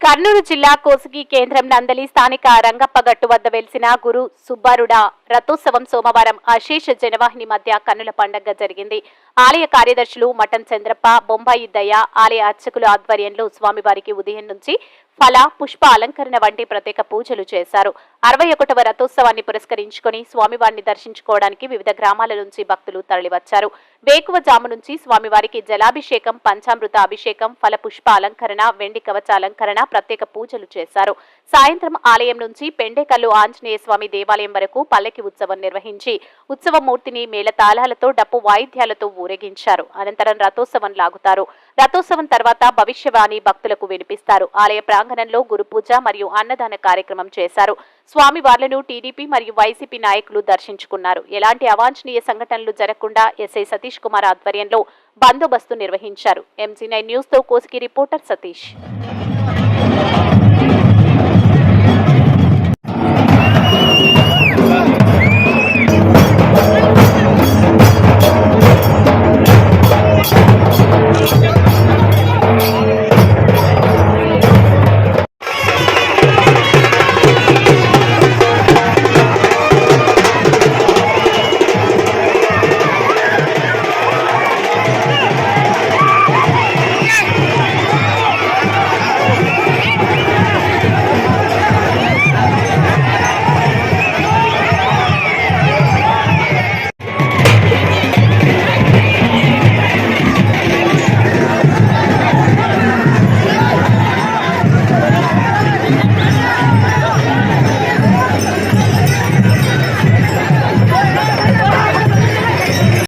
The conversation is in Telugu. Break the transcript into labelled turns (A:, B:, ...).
A: కర్నూలు జిల్లా కోసిగి కేంద్రం నందలి స్థానిక రంగప్పగట్టు వద్ద వెలిసిన గురు సుబ్బారుడ రథోత్సవం సోమవారం అశేష జనవాహిని మధ్య కన్నుల పండగ జరిగింది. ఆలయ కార్యదర్శులు మఠం చంద్రప్ప బొంబాయి దయ ఆలయ అర్చకుల ఆధ్వర్యంలో స్వామివారికి ఉదయం నుంచి ఫల పుష్ప అలంకరణ వంటి ప్రత్యేక పూజలు చేశారు. అరవై ఒకటవ రథోత్సవాన్ని పురస్కరించుకొని స్వామివారిని దర్శించుకోవడానికి వివిధ గ్రామాల నుంచి భక్తులు తరలివచ్చారు. వేకువజాము నుంచి స్వామివారికి జలాభిషేకం పంచామృత అభిషేకం ఫల పుష్ప అలంకరణ వెండి కవచ అలంకరణ ప్రత్యేక పూజలు చేశారు. సాయంత్రం ఆలయం నుంచి పెండేకల్లు ఆంజనేయ స్వామి దేవాలయం వరకు పల్లకి ఉత్సవం నిర్వహించి ఉత్సవమూర్తిని మేళతాళాలతో డప్పు వాయిద్యాలతో ఊరేగించారు. అనంతరం రథోత్సవం లాగుతారు. రథోత్సవం తర్వాత భవిష్యవాణి భక్తులకు వినిపిస్తారు. ఆలయ ప్రాంగణంలో గురుపూజ మరియు అన్నదాన కార్యక్రమం చేశారు. స్వామివార్లను టీడీపీ మరియు వైసీపీ నాయకులు దర్శించుకున్నారు. ఎలాంటి అవాంఛనీయ సంఘటనలు జరగకుండా ఎస్ఐ సతీష్ కుమార్ ఆధ్వర్యంలో బందోబస్తు నిర్వహించారు. ఎంజీ నైన్ న్యూస్తో కోసికి రిపోర్టర్ సతీష్.